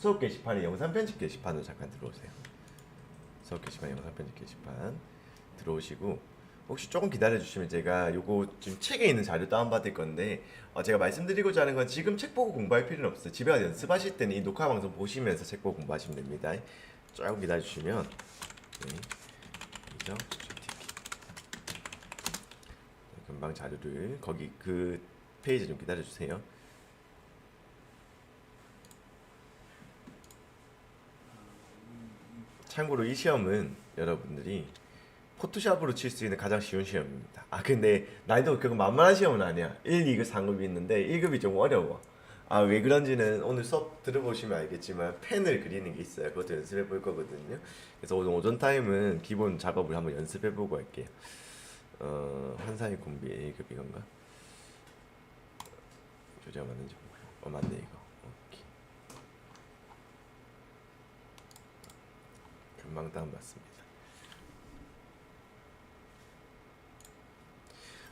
수업 게시판에 영상 편집 게시판으로 잠깐 들어오세요. 수업 게시판 영상 편집 게시판 들어오시고 혹시 조금 기다려 주시면 제가 요거 지금 책에 있는 자료 다운 받을 건데 어, 제가 말씀드리고자 하는 건 지금 책 보고 공부할 필요는 없어요. 집에 가서 연습하실 때는 이 녹화 방송 보시면서 책 보고 공부하시면 됩니다. 조금 기다려 주시면 네. 금방 자료를 거기 그 페이지 좀 기다려 주세요. 참고로 이 시험은 여러분들이 포토샵으로 칠 수 있는 가장 쉬운 시험입니다. 아 근데 난이도 그거 만만한 시험은 아니야. 1, 2급, 3급이 있는데 1급이 좀 어려워. 아 왜 그런지는 오늘 수업 들어보시면 알겠지만 펜을 그리는 게 있어요. 그것도 연습해 볼 거거든요. 그래서 오늘 오전 타임은 기본 작업을 한번 연습해 보고 할게요. 어 한사이 콤비 1급 이건가? 교재가 맞는지 몰라. 어 맞네 이거. 오케이. 금 방 다운 받습니다.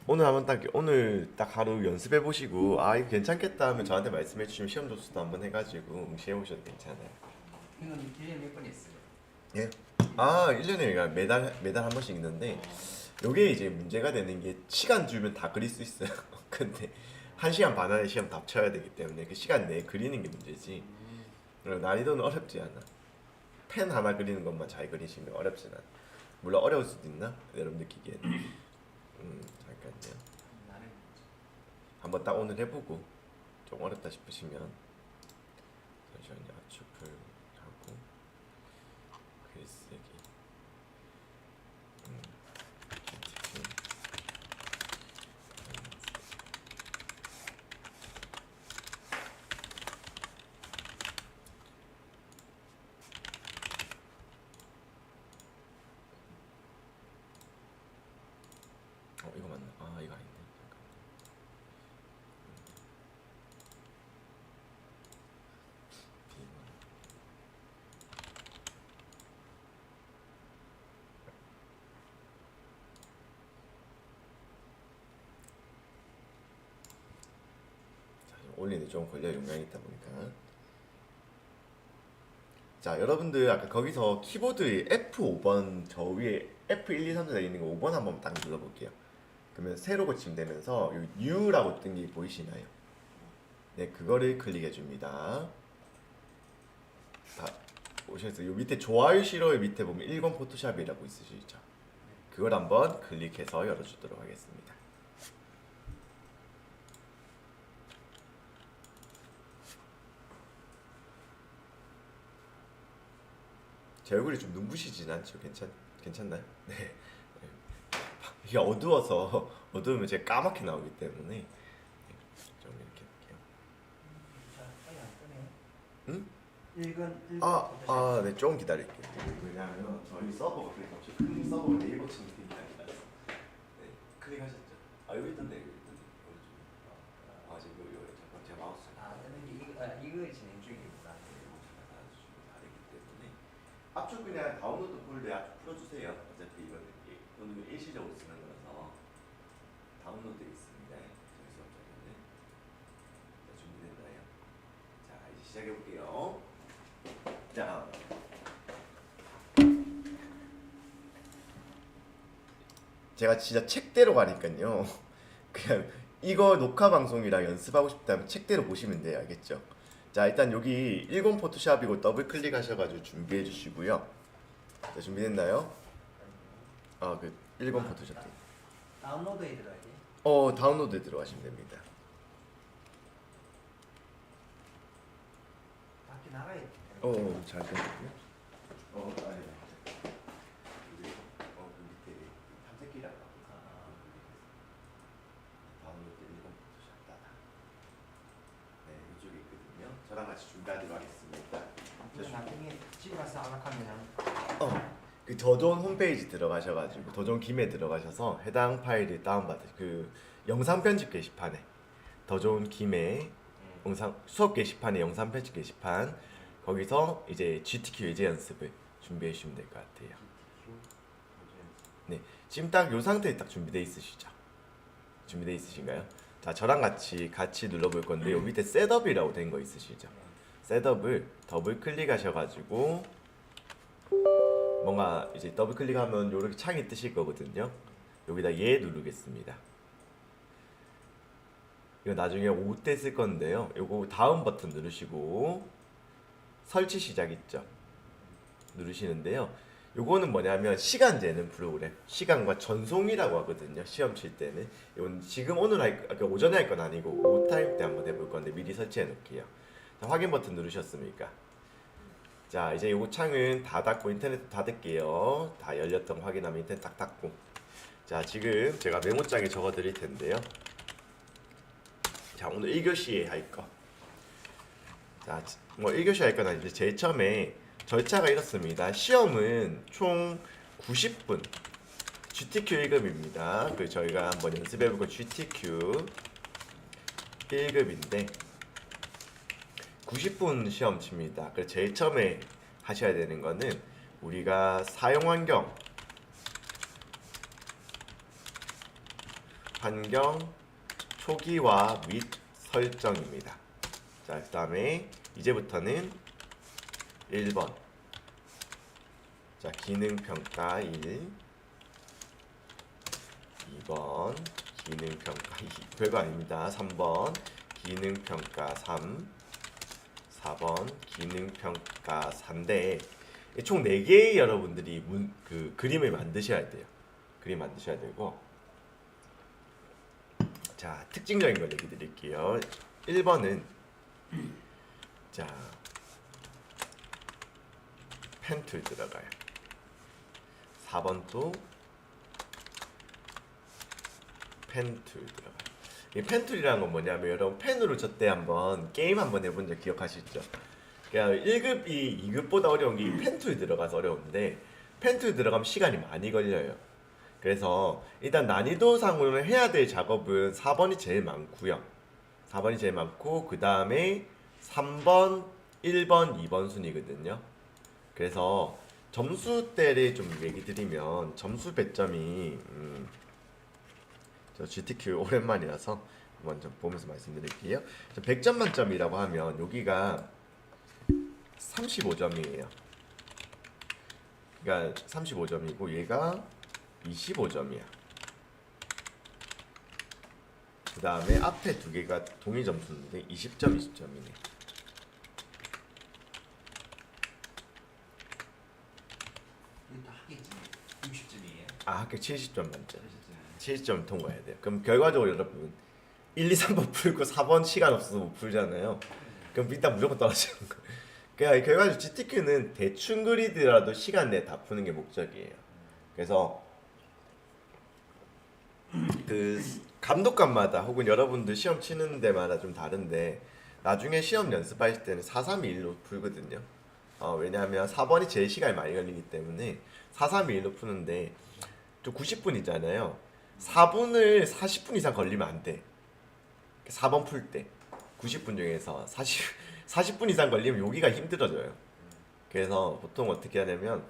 오늘 한번 딱 오늘 딱 하루 연습해 보시고 아 이거 괜찮겠다 하면 저한테 말씀해 주시면 시험 조수도 한번 해가지고 응시해 보셔도 괜찮아요. 이건 1년에 몇번 했어요? 예. 아 1년에 그러니까 매달 매달 한 번씩 있는데 요게 이제 문제가 되는 게 시간 주면 다 그릴 수 있어요. 근데 한 시간 반 안에 시험 다 쳐야 되기 때문에 그 시간 내에 그리는 게 문제지. 난이도는 어렵지 않아. 펜 하나 그리는 것만 잘 그리시면 어렵진 않아. 물론 어려울 수도 있나? 여러분 느끼기에는. 음 잠깐요. 나는 한번 딱 오늘 해보고 좀 어렵다 싶으시면 잠시만요 압축을 하고 글쓰기 음, GTK. 어 이거 맞나? 아 이거 아닌데 잠깐. 비번. 자, 좀 올리는데 좀 걸려 용량이 있다 보니까. 자, 여러분들 아까 거기서 키보드에 F5번 저 위에 F1, 2, 3, 4 있는 거 5번 한번 딱 눌러볼게요. 그러면 새로 고침 되면서 요 U라고 뜬 게 보이시나요? 네, 그거를 클릭해 줍니다. 다 오셔서 요 밑에 좋아요 싫어요 밑에 보면 일권 포토샵이라고 있으시죠? 그걸 한번 클릭해서 열어주도록 하겠습니다. 제 얼굴이 좀 눈부시진 않죠? 괜찮 괜찮나요? 네. 네. 이게 어두워서 어두우면 제가 까맣게 나오기 때문에 네. 좀 이렇게 할게요. 응? 읽은 읽은 아, 아, 네, 조금 기다릴게요. 왜냐하면 저희 서버가 그렇게 갑자기 큰 서버가 네이버 게 아니라서. 네, 클릭하셨죠? 아, 여기 있던데, 여기 있던데. 오른쪽에. 아, 지금 여기, 여기 잠깐 제 마우스 아, 뜨는 게 이거 아, 이거 진행 중이구나. 다 되기 때문에 압축 그냥 다운로드 폴더에 압축 풀어주세요. 어차피 이거는 이- 오늘 일시적으로 쓰는 거라서 다운로드 있습니다. 저희 수업자료는 자, 준비됐나요? 자 이제 시작해 볼게요. 자. 제가 진짜 책대로 가니까요. 그냥 이거 녹화 방송이랑 연습하고 싶다면 책대로 보시면 돼요. 알겠죠? 자 일단 여기 일본 포토샵이고 더블 클릭하셔가지고 준비해 주시고요. 자 준비됐나요? 아그 일본 포토샵. 다운로드에 들어가야 돼. 어 다운로드에 들어가시면 됩니다. 밖에 나가야 돼. 어 잠깐만요. 어 아니. 여기 어그 밑에 탐색기라고. 다운로드 일본 포토샵 따다. 네 이쪽에 있거든요. 준비하도록 하겠습니다. 나중에 집에 가서 압락하면 어, 그 더존 홈페이지 들어가셔가지고 더존 김에 들어가셔서 해당 파일을 다운받으 그 영상 편집 게시판에 더존 김에 영상 수업 게시판에 영상 편집 게시판 거기서 이제 GTQ 예제 연습을 준비해 주시면 될 것 같아요. 네, 지금 딱 요 상태에 딱 준비돼 있으시죠? 준비돼 있으신가요? 자, 저랑 같이 같이 눌러볼 건데 요 밑에 셋업이라고 된 거 있으시죠? 셋업을 더블 클릭하셔가지고 뭔가 이제 더블 클릭하면 이렇게 창이 뜨실 거거든요. 여기다 예 누르겠습니다. 이거 나중에 5때 쓸 건데요. 요거 다음 버튼 누르시고 설치 시작 있죠. 누르시는데요. 요거는 뭐냐면 시간 재는 프로그램. 시간과 전송이라고 하거든요. 시험 칠 때는. 이건 지금 오늘 할, 오전에 할 건 아니고 오후 타임 때 한번 해볼 건데 미리 설치해 놓을게요. 자, 확인 버튼 누르셨습니까? 자, 이제 요거 창은 다 닫고 인터넷 닫을게요. 다 열렸던 거 확인하면 인터넷 딱 닫고. 자, 지금 제가 메모장에 적어 드릴 텐데요. 자, 오늘 1교시에 할 거. 자, 뭐 1교시 할 건 아닌데 제일 처음에 절차가 이렇습니다. 시험은 총 90분. GTQ 1급입니다. 그 저희가 한번 연습해 볼거 GTQ 1급인데 90분 시험 칩니다. 그래서 제일 처음에 하셔야 되는 거는 우리가 사용 환경 환경 초기화 및 설정입니다. 자, 그 다음에 이제부터는 1번. 자, 기능 평가 1. 2번 기능 평가 2. 별거 아닙니다. 3번 기능 평가 3. 4번 기능 평가 4인데 총 4개의 여러분들이 문, 그 그림을 만드셔야 돼요. 그림 만드셔야 되고 자, 특징적인 걸 얘기 드릴게요. 1번은 자, 펜툴 들어가요. 4번 또 펜툴 들어가요. 이 펜툴이라는 건 뭐냐면 여러분 펜으로 저 때 한번 게임 한번 해본 적 기억하시죠? 그러니까 1급이 2급보다 어려운 게이 펜툴 들어가서 어려운데 펜툴 들어가면 시간이 많이 걸려요. 그래서 일단 난이도상으로 해야 될 작업은 4번이 제일 많고요. 4번이 제일 많고 그 다음에 3번, 1번, 2번 순이거든요. 그래서 점수대를 좀 얘기 드리면 점수 배점이 음, 저 GTQ 오랜만이라서 먼저 보면서 말씀드릴게요. 100점 만점이라고 하면 여기가 35점이에요. 그러니까 35점이고 얘가 25점이야. 그 다음에 앞에 두 개가 동일 점수인데 20점, 20점이네. 이거 다 하겠지 60점이에요 아, 학교 70점 만점. 70점 통과해야 돼요. 그럼 결과적으로 여러분 1, 2, 3번 풀고 4번 시간 없어서 못 풀잖아요. 그럼 일단 무조건 떨어지는 거예요. 그러니까 결과적으로 GTQ는 대충 그리더라도 시간 내에 다 푸는 게 목적이에요. 그래서 그 감독관마다 혹은 여러분들 시험 치는 데마다 좀 다른데 나중에 시험 연습하실 때는 4, 3, 2, 1로 풀거든요. 어, 왜냐하면 4번이 제일 시간이 많이 걸리기 때문에 4, 3, 2, 1로 푸는데 또 90분이잖아요. 4분을 40분 이상 걸리면 안 돼. 4번 풀 때 90분 중에서 40 40분 이상 걸리면 여기가 힘들어져요. 그래서 보통 어떻게 하냐면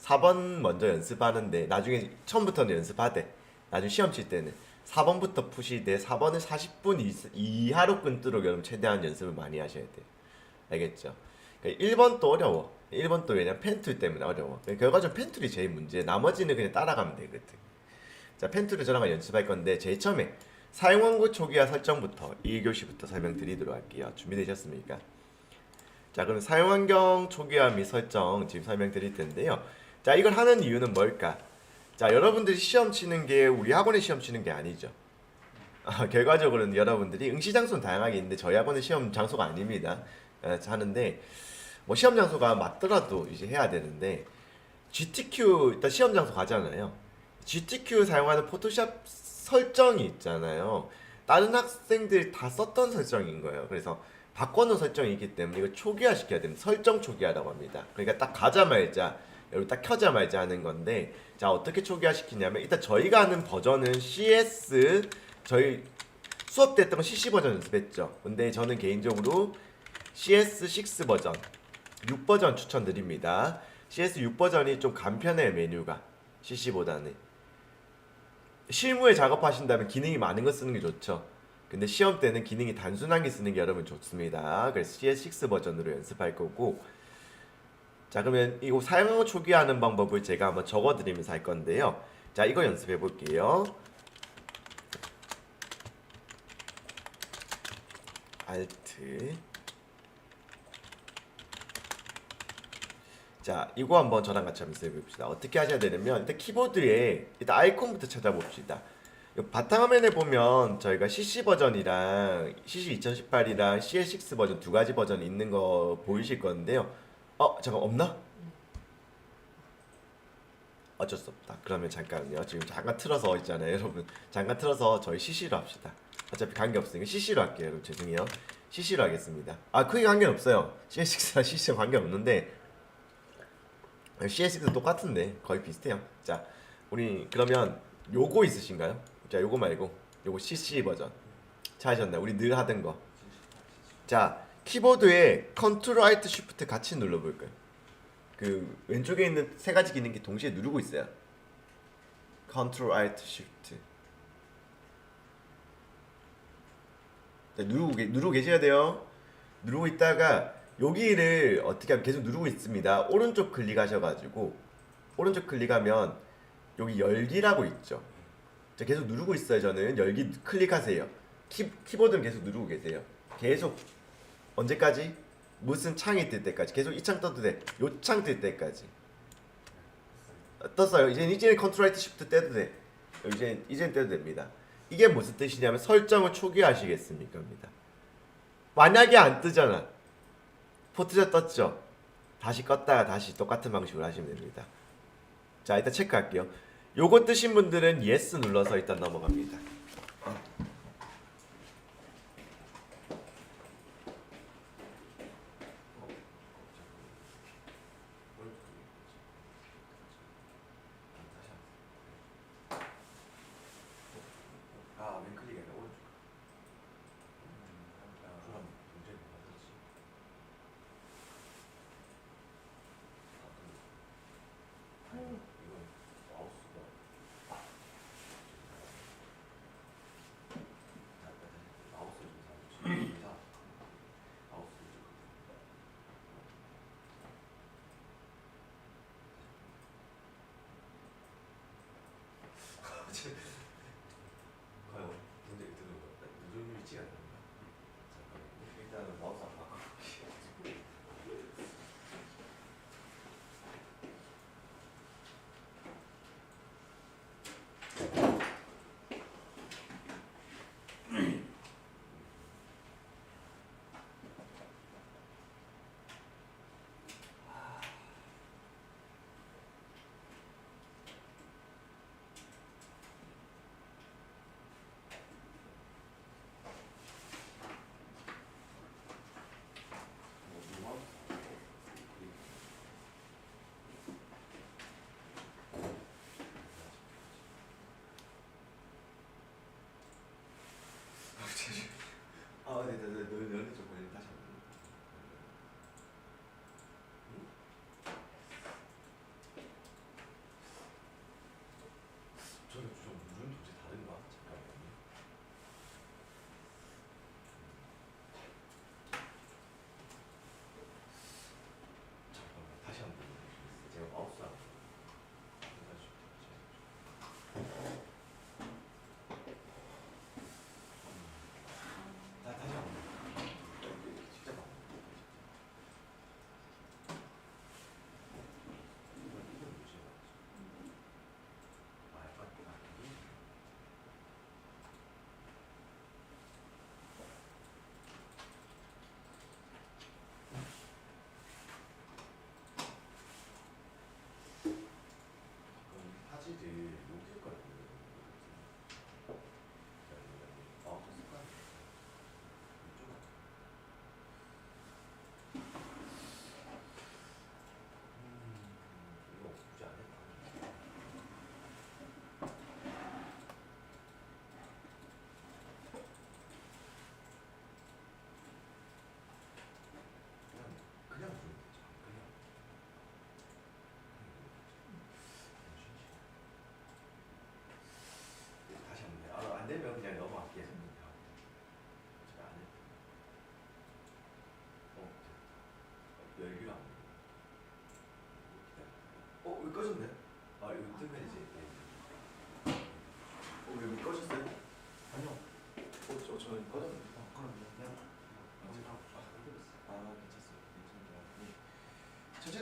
4번 먼저 연습하는데 나중에 처음부터는 연습하되 나중에 시험 칠 때는 4번부터 푸시되 4번을 40분 이- 이하로 끊도록 여러분 최대한 연습을 많이 하셔야 돼요. 알겠죠? 1번도 어려워. 1번도 왜냐면 펜툴 때문에 어려워. 결과적으로 펜툴이 제일 문제. 나머지는 그냥 따라가면 되거든. 자, 펜툴을 저랑 연습할 건데 제일 처음에 사용 원고 초기화 설정부터 1교시부터 설명드리도록 할게요. 준비되셨습니까? 자, 그럼 사용 환경 초기화 및 설정 지금 설명드릴 텐데요. 자, 이걸 하는 이유는 뭘까? 자, 여러분들이 시험 치는 게 우리 학원에 시험 치는 게 아니죠. 아, 결과적으로는 여러분들이 응시 장소는 다양하게 있는데 저희 학원은 시험 장소가 아닙니다. 에, 하는데 뭐 시험 장소가 맞더라도 이제 해야 되는데 GTQ 일단 시험 장소 가잖아요. GTQ 사용하는 포토샵 설정이 있잖아요. 다른 학생들 다 썼던 설정인 거예요. 그래서 바꿔놓은 설정이 있기 때문에 이거 초기화 시켜야 됩니다. 설정 초기화라고 합니다. 그러니까 딱 가자마자 여러분 딱 켜자마자 하는 건데 자 어떻게 초기화 시키냐면 일단 저희가 하는 버전은 CS 저희 수업 때 했던 건 CC 버전 연습했죠. 근데 저는 개인적으로 CS6 버전 6 버전 추천드립니다. CS 6 버전이 좀 간편해요 메뉴가 CC보다는 실무에 작업하신다면 기능이 많은 거 쓰는 게 좋죠. 근데 시험 때는 기능이 단순하게 쓰는 게 여러분 좋습니다. 그래서 CS6 버전으로 연습할 거고 자 그러면 이거 사용 초기 하는 방법을 제가 한번 적어드리면서 할 건데요. 자 이거 연습해 볼게요. Alt 자 이거 한번 저랑 같이 한번 해봅시다. 어떻게 하셔야 되냐면 일단 키보드에 일단 아이콘부터 찾아봅시다. 이 바탕화면에 보면 저희가 CC 버전이랑 CC 2018이랑 CS6 버전 두 가지 버전 있는 거 보이실 건데요. 어 잠깐 없나? 어쩔 수 없다. 그러면 잠깐요. 지금 잠깐 틀어서 있잖아요, 여러분. 잠깐 틀어서 저희 CC로 합시다. 어차피 관계 없으니까 CC로 할게요, 여러분. 죄송해요. CC로 하겠습니다. 아 크게 관계 없어요. CS6랑 CC랑 관계 없는데 CS6도 똑같은데 거의 비슷해요. 자, 우리 그러면 요거 있으신가요? 자, 요거 말고 요거 CC 버전 찾으셨나요? 우리 늘 하던 거. 자, 키보드에 Ctrl Alt Shift 같이 눌러볼까요? 그 왼쪽에 있는 세 가지 기능이 동시에 누르고 있어요. Alt Shift. 네, 누르고 계, 누르고 계셔야 돼요. 누르고 있다가 여기를 어떻게 하면 계속 누르고 있습니다. 오른쪽 클릭하셔가지고 오른쪽 클릭하면 여기 열기라고 있죠. 자, 계속 누르고 있어요. 저는 열기 클릭하세요. 키, 키보드는 계속 누르고 계세요. 계속 언제까지? 무슨 창이 뜰 때까지 계속 이 창 떠도 돼. 요 창 뜰 때까지. 어, 떴어요. 이제 이제 컨트롤 알트 시프트 떼도 돼. 이제 이제 떼도 됩니다. 이게 무슨 뜻이냐면 설정을 초기화하시겠습니까입니다. 만약에 안 뜨잖아. 포트자 떴죠. 다시 껐다가 다시 똑같은 방식으로 하시면 됩니다. 자, 일단 체크할게요. 요거 뜨신 분들은 yes 눌러서 일단 넘어갑니다.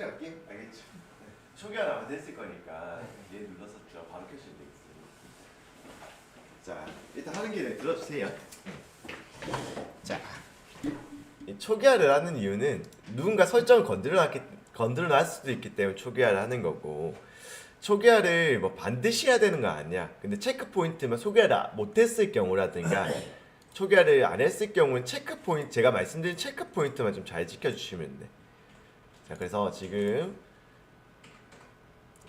천천히 갈게. 알겠죠? 소개가 안 됐을 거니까 네. 얘 눌렀었죠. 바로 켜시면 되겠어요. 자, 일단 하는 길에 들어주세요. 자, 이 초기화를 하는 이유는 누군가 설정을 건드려놨기 건드려놨을 수도 있기 때문에 초기화를 하는 거고 초기화를 뭐 반드시 해야 되는 거 아니야. 근데 체크 포인트만 소개를 못했을 경우라든가 초기화를 안 했을 경우는 체크 포인트 제가 말씀드린 체크 포인트만 좀 잘 지켜주시면 돼. 자, 그래서 지금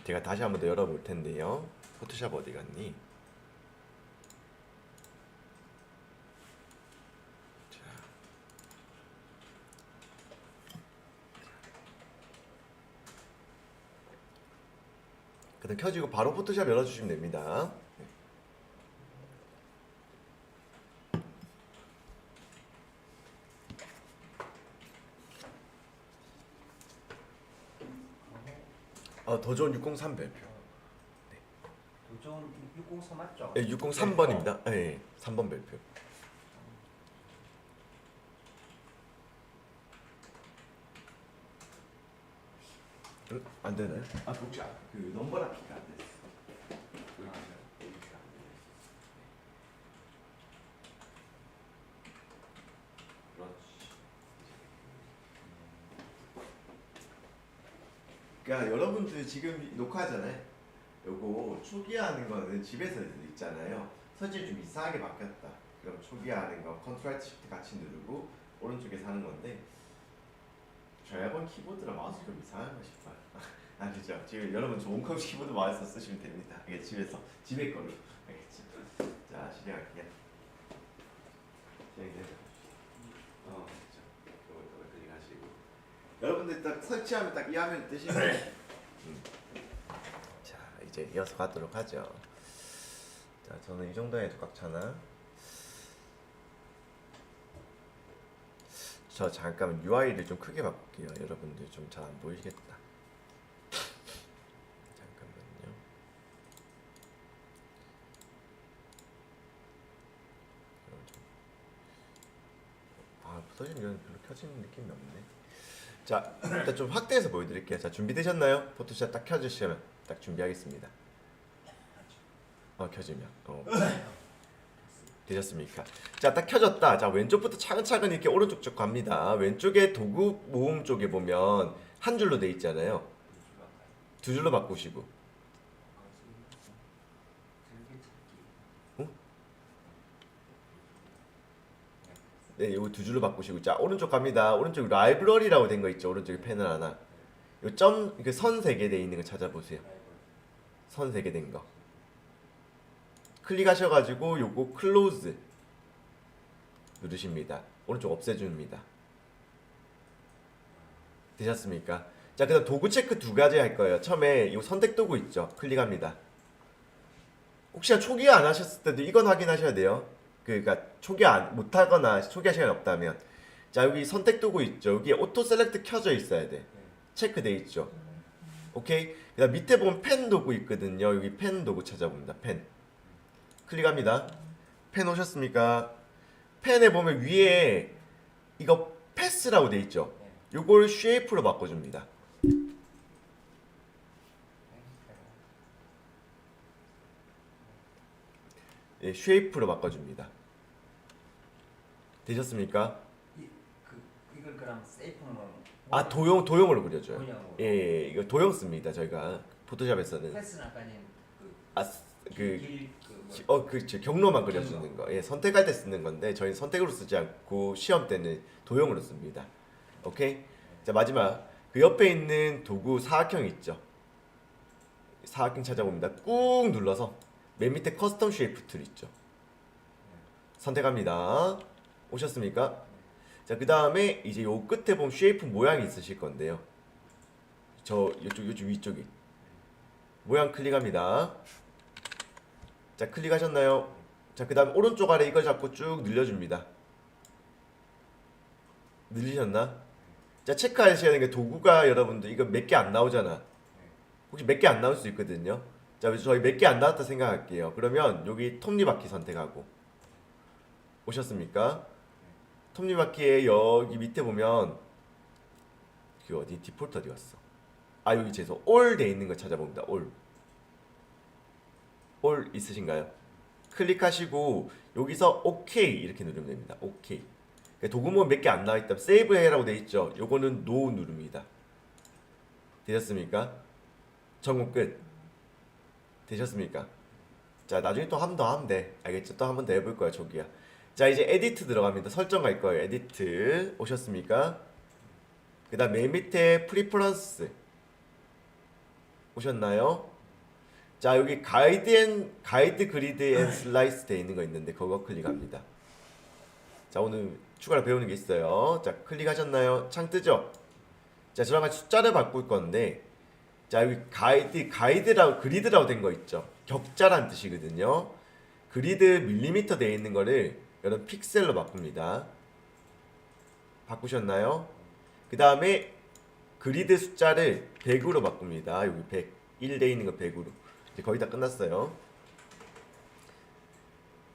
제가 다시 한번 더 열어볼 텐데요. 포토샵 어디 갔니? 자. 그다음 켜지고 바로 포토샵 열어주시면 됩니다. 어, 더 좋은 603 별표. 도전 603 맞죠? 예, 603번입니다. 예, 3번 별표. 응? 안 되나요? 아, 혹시 아, 그 넘버랑 키가 안 됐어. 그러니까 여러분들 지금 녹화하잖아요. 요거 초기화하는 거는 집에서 있잖아요. 설정이 좀 이상하게 바뀌었다. 그럼 초기화하는 거 컨트롤 시프트 같이 누르고 오른쪽에서 하는 건데 저야번 키보드랑 마우스 좀 이상한 거 싶어요. 아시죠? 지금 여러분 좋은 컴퓨터 키보드 마우스 쓰시면 됩니다. 이게 집에서 집에 걸로 알겠죠? 자 시작할게요. 시작해요. 어, 그렇죠. 이거 클릭하시고 딱 설치하면 딱 이 화면 뜨시면 음. 자 이제 이어서 가도록 하죠. 자 저는 이 정도 해도 꽉 차나? 저 잠깐만 UI를 좀 크게 바꿀게요. 여러분들 좀 잘 안 보이시겠다. 잠깐만요. 좀- 아 부서지면 별로 켜지는 느낌이 없네. 자 일단 좀 확대해서 보여드릴게요. 자 준비되셨나요? 포토샵 딱 켜주시면 딱 준비하겠습니다. 어 켜지면 어. 되셨습니까? 자, 딱 켜졌다. 자, 왼쪽부터 차근차근 이렇게 오른쪽 쪽 갑니다. 왼쪽에 도구 모음 쪽에 보면 한 줄로 돼 있잖아요. 두 줄로 바꾸시고. 네, 요거 두 줄로 바꾸시고. 자, 오른쪽 갑니다. 오른쪽 라이브러리라고 된 거 있죠. 오른쪽에 패널 하나. 요 점, 그 선 세 개 돼 있는 거 찾아보세요. 선 세 개 된 거. 클릭하셔가지고 요거 클로즈 누르십니다. 오른쪽 없애줍니다. 되셨습니까? 자, 그다음 도구 체크 두 가지 할 거예요. 처음에 이 선택 도구 있죠. 클릭합니다. 혹시나 초기 안 하셨을 때도 이건 확인하셔야 돼요. 그러니까 초기 안 못하거나 초기화 시간이 없다면 자 여기 선택 도구 있죠. 여기 오토 셀렉트 켜져 있어야 돼. 체크돼 있죠. 오케이. 그다음 밑에 보면 펜 도구 있거든요. 여기 펜 도구 찾아봅니다. 펜. 클릭합니다. 펜 오셨습니까? 펜에 보면 위에 이거 패스라고 돼 있죠. 요걸 쉐이프로 바꿔줍니다. 예, 쉐이프로 바꿔줍니다. 되셨습니까? 이, 그, 이걸 그럼 세이프는 아 도형 도형으로 그려줘요. 도형으로. 예, 예, 이거 도형 씁니다. 저희가 포토샵에서는 그, 아그 길, 그 뭐, 어, 그렇죠. 경로만 그려주는 거. 예, 선택할 때 쓰는 건데 저희는 선택으로 쓰지 않고 시험 때는 도형으로 씁니다. 오케이? 자 마지막 그 옆에 있는 도구 사각형 있죠. 사각형 찾아봅니다. 꾹 눌러서 맨 밑에 커스텀 쉐이프 툴 있죠. 선택합니다. 오셨습니까? 자, 그 다음에 이제 요 끝에 보면 쉐이프 모양이 있으실 건데요. 저 이쪽 이쪽 위쪽에 모양 클릭합니다. 자 클릭하셨나요? 자 그 다음 오른쪽 아래 이걸 잡고 쭉 늘려줍니다. 늘리셨나? 자 체크하셔야 되는 게 도구가 여러분들 이거 몇 개 안 나오잖아. 혹시 몇 개 안 나올 수 있거든요. 자, 그래서 저희 몇 개 안 나왔다 생각할게요. 그러면 여기 톱니바퀴 선택하고 오셨습니까? 톱니바퀴에 여기 밑에 보면 그 어디 디폴트 어디 갔어? 아 여기 죄송 올돼 있는 거 찾아봅니다. 올. 올 있으신가요? 클릭하시고 여기서 오케이 이렇게 누르면 됩니다. 오케이. 그러니까 도구문 몇 개 안 나와 있다면 세이브 해라고 돼 있죠. 요거는 노 누릅니다. 되셨습니까? 점검 끝. 되셨습니까? 자 나중에 또 한 번 더 하면 돼. 알겠죠? 또 한 번 더 해볼 거야 저기야. 자 이제 에디트 들어갑니다. 설정 갈 거예요. 에디트 오셨습니까? 그 다음 맨 밑에 프리퍼런스 오셨나요? 자 여기 가이드 앤 가이드 그리드 앤 슬라이스 돼 있는 거 있는데 그거 클릭합니다. 자 오늘 추가로 배우는 게 있어요. 자 클릭하셨나요? 창 뜨죠? 자 저랑 같이 숫자를 바꿀 건데 자 여기 가이드 가이드라고 그리드라고 된 거 있죠? 격자란 뜻이거든요. 그리드 밀리미터 돼 있는 거를 여러분 픽셀로 바꿉니다. 바꾸셨나요? 그 다음에 그리드 숫자를 100으로 바꿉니다. 여기 100, 1돼 있는 거 100으로. 이제 거의 다 끝났어요.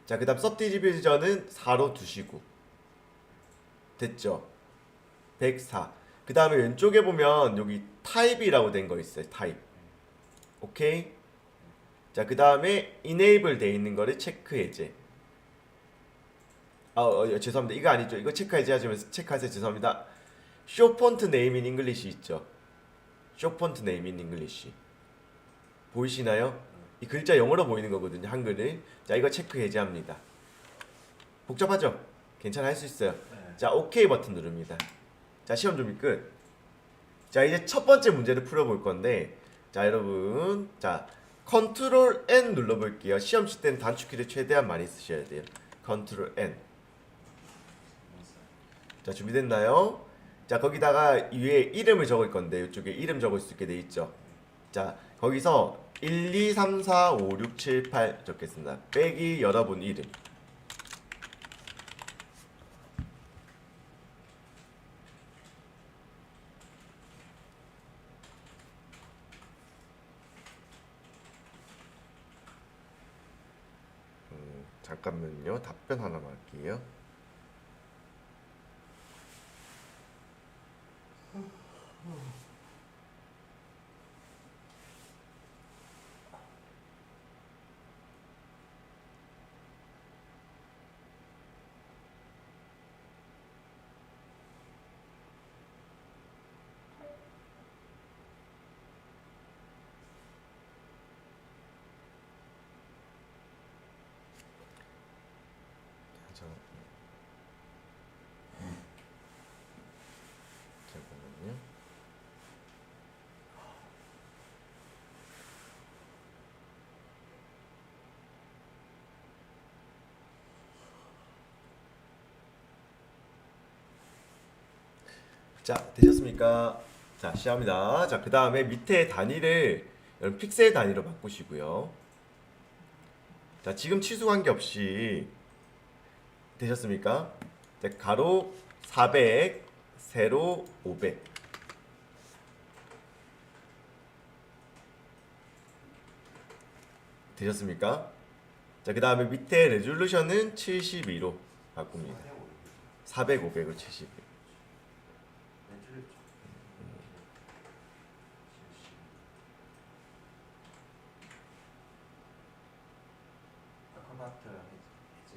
자, 그 다음 서브디비전은 4로 두시고. 됐죠? 104. 그 다음에 왼쪽에 보면 여기 타입이라고 된 거 있어요. 타입. 오케이? 자, 그 다음에 enable 돼 있는 거를 체크 해제. 아, 어, 어, 죄송합니다. 이거 아니죠. 이거 체크 해제 하시면서 체크하세요. 죄송합니다. 쇼 폰트 네임 인 잉글리시 있죠. 쇼 폰트 네임 인 잉글리시. 보이시나요? 이 글자 영어로 보이는 거거든요. 한글을. 자, 이거 체크 해제합니다. 복잡하죠? 괜찮아 할 수 있어요. 네. 자, 오케이 버튼 누릅니다. 자, 시험 준비 끝. 자, 이제 첫 번째 문제를 풀어볼 건데, 자, 여러분, 자, 컨트롤 N 눌러볼게요. 시험 칠 때는 단축키를 최대한 많이 쓰셔야 돼요. 컨트롤 N. 자, 준비됐나요? 자, 거기다가 위에 이름을 적을 건데, 이쪽에 이름 적을 수 있게 돼 있죠. 자, 거기서 1, 2, 3, 4, 5, 6, 7, 8 적겠습니다. 빼기 여러분 이름. 음, 잠깐만요. 답변 하나만 할게요. 자, 잠깐만요. 자, 되셨습니까? 자, 시작합니다. 자, 그 다음에 밑에 단위를 여러분 픽셀 단위로 바꾸시고요. 자, 지금 치수 관계없이 되셨습니까? 자, 가로 400, 세로 500. 되셨습니까? 자, 그 다음에 밑에 레졸루션은 72로 바꿉니다. 400, 500을 72. 아쿠바트 이제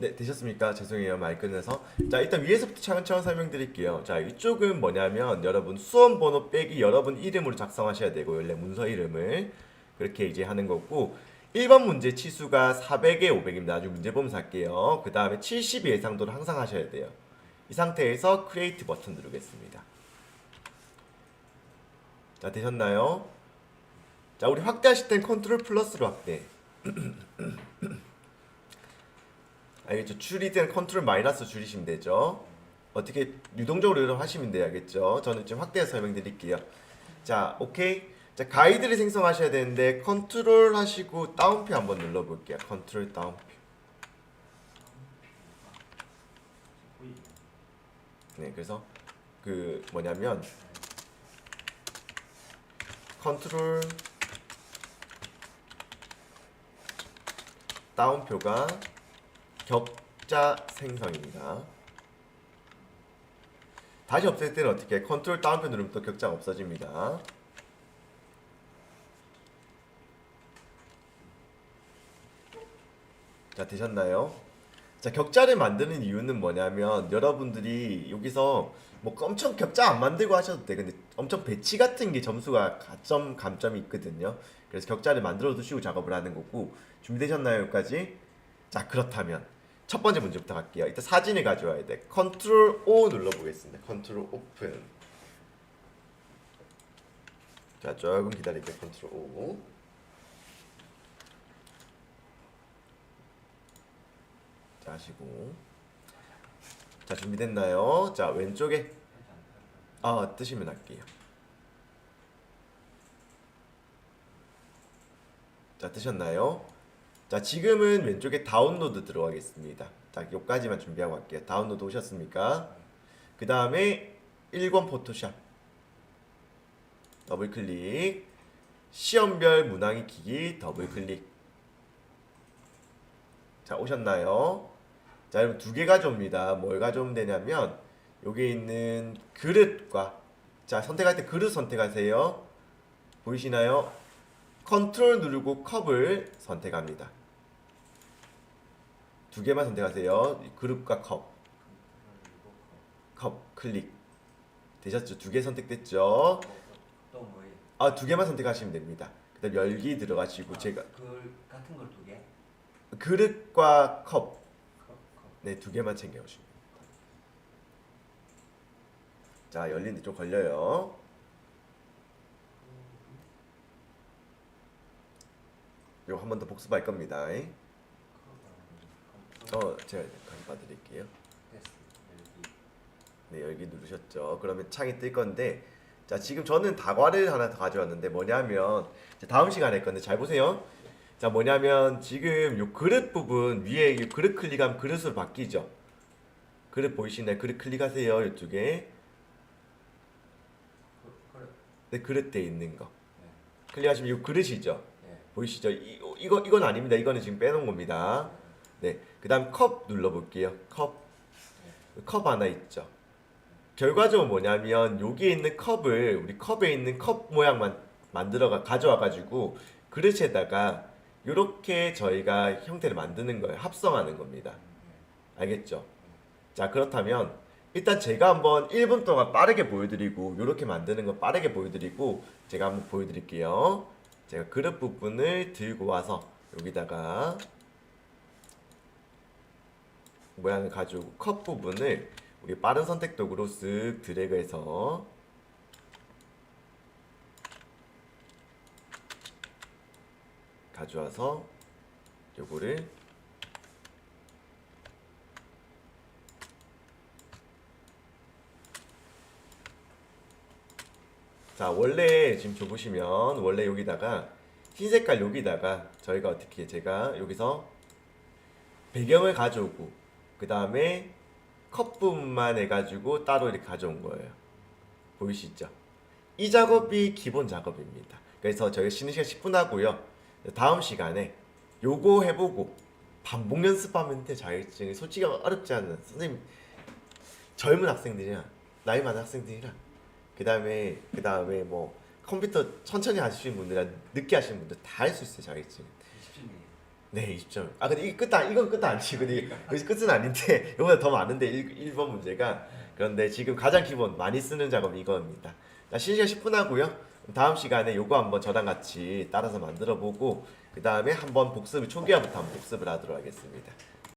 네, 되셨습니까? 죄송해요. 말 끊어서. 자, 일단 위에서부터 차근차근 설명드릴게요. 자, 이쪽은 뭐냐면 여러분 수험 번호 빼기 여러분 이름으로 작성하셔야 되고 원래 문서 이름을 그렇게 이제 하는 거고 1번 문제 치수가 400에 500입니다. 아주 문제 보면서 할게요. 그 다음에 70 예상도를 항상 하셔야 돼요. 이 상태에서 크리에이트 버튼 누르겠습니다. 자, 되셨나요? 자, 우리 확대하실 땐 컨트롤 플러스로 확대. 알겠죠? 줄일 때는 컨트롤 마이너스 줄이시면 되죠. 어떻게 유동적으로 하시면 돼요. 알겠죠? 저는 지금 확대해서 설명드릴게요. 자, 오케이. 자, 가이드를 생성하셔야 되는데 컨트롤 하시고 다운표 한번 눌러 볼게요. 컨트롤 다운표. 네, 그래서 그 뭐냐면 컨트롤 다운표가 격자 생성입니다. 다시 없앨 때는 어떻게 해? 컨트롤 다운표 누르면 또 격자가 없어집니다. 자 되셨나요? 자 격자를 만드는 이유는 뭐냐면 여러분들이 여기서 뭐 엄청 격자 안 만들고 하셔도 돼 근데 엄청 배치 같은 게 점수가 가점 감점이 있거든요 그래서 격자를 만들어 두시고 작업을 하는 거고 준비되셨나요 여기까지? 자 그렇다면 첫 번째 문제부터 갈게요. 일단 사진을 가져와야 돼. 컨트롤 O 눌러보겠습니다. 컨트롤 오픈. 자 조금 기다릴게요. 컨트롤 O. 자 하시고. 자 준비됐나요? 자 왼쪽에. 아 뜨시면 할게요. 자 뜨셨나요? 자 지금은 왼쪽에 다운로드 들어가겠습니다 자 요까지만 준비하고 갈게요 다운로드 오셨습니까? 그 다음에 1권 포토샵 더블 클릭 시험별 문항 익히기 더블 클릭 자 오셨나요? 자 여러분 두 개 가져옵니다. 뭘 가져오면 되냐면 여기 있는 그릇과 자 선택할 때 그릇 선택하세요. 보이시나요? 컨트롤 누르고 컵을 선택합니다. 두 개만 선택하세요. 이 그릇과 컵, 컵 클릭 되셨죠? 두 개 선택됐죠? 또 뭐예요? 아 두 개만 선택하시면 됩니다. 그다음 열기 들어가시고 제가 그 같은 걸 두 개. 그릇과 컵 컵, 컵. 네, 두 개만 챙겨 오시면 됩니다. 자, 열리는데 좀 걸려요. 이거 한 번 더 복습할 겁니다. 컵. 어, 제가 가져봐 드릴게요. 네, 열기 누르셨죠. 그러면 창이 뜰 건데, 자, 지금 저는 다과를 하나 더 가져왔는데 뭐냐면 이제 다음 시간에 할 건데 잘 보세요. 자, 뭐냐면 지금 요 그릇 부분 위에 이 그릇 클릭하면 그릇으로 바뀌죠. 그릇 보이시나요? 그릇 클릭하세요. 이쪽에. 네, 그릇 돼 있는 거. 네. 클릭하시면 이 그릇이죠. 네. 보이시죠? 이, 이거 이건 아닙니다. 이거는 지금 빼놓은 겁니다. 네. 그 다음 컵 눌러볼게요. 컵. 컵 하나 있죠. 결과적으로 뭐냐면 여기에 있는 컵을 우리 컵에 있는 컵 모양만 만들어가 가져와 가지고 그릇에다가 이렇게 저희가 형태를 만드는 거예요. 합성하는 겁니다. 알겠죠? 자 그렇다면 일단 제가 한번 1분 동안 빠르게 보여드리고 이렇게 만드는 거 빠르게 보여드리고 제가 한번 보여드릴게요. 제가 그릇 부분을 들고 와서 여기다가 모양을 가지고 컵 부분을 우리 빠른 선택 도구로 쓱 드래그해서 가져와서 요거를 자 원래 지금 줘 보시면 원래 여기다가 흰 색깔 여기다가 저희가 어떻게 제가 여기서 배경을 가져오고 그 다음에 컵 부분만 해가지고 따로 이렇게 가져온 거예요. 보이시죠? 이 작업이 기본 작업입니다. 그래서 저희 쉬는 시간 10분 하고요. 다음 시간에 요거 해보고 반복 연습하면 돼 자격증이 솔직히 어렵지 않은 선생님 젊은 학생들이랑 나이 많은 학생들이랑 그 다음에 그 다음에 뭐 컴퓨터 천천히 하시는 분들이랑 늦게 하시는 분들 다 할 수 있어요 자격증. 20점이에요. 네, 20점. 아, 근데 이게 끝, 아, 이건 끝 아니지. 근데 여기서 끝은 아닌데, 이거보다 더 많은데, 1, 번 문제가. 그런데 지금 가장 기본, 많이 쓰는 작업이 이거입니다. 자, 쉬는 시간 10분 하고요. 다음 시간에 요거 한번 저랑 같이 따라서 만들어 보고, 그 다음에 한번 복습을, 초기화부터 한번 복습을 하도록 하겠습니다.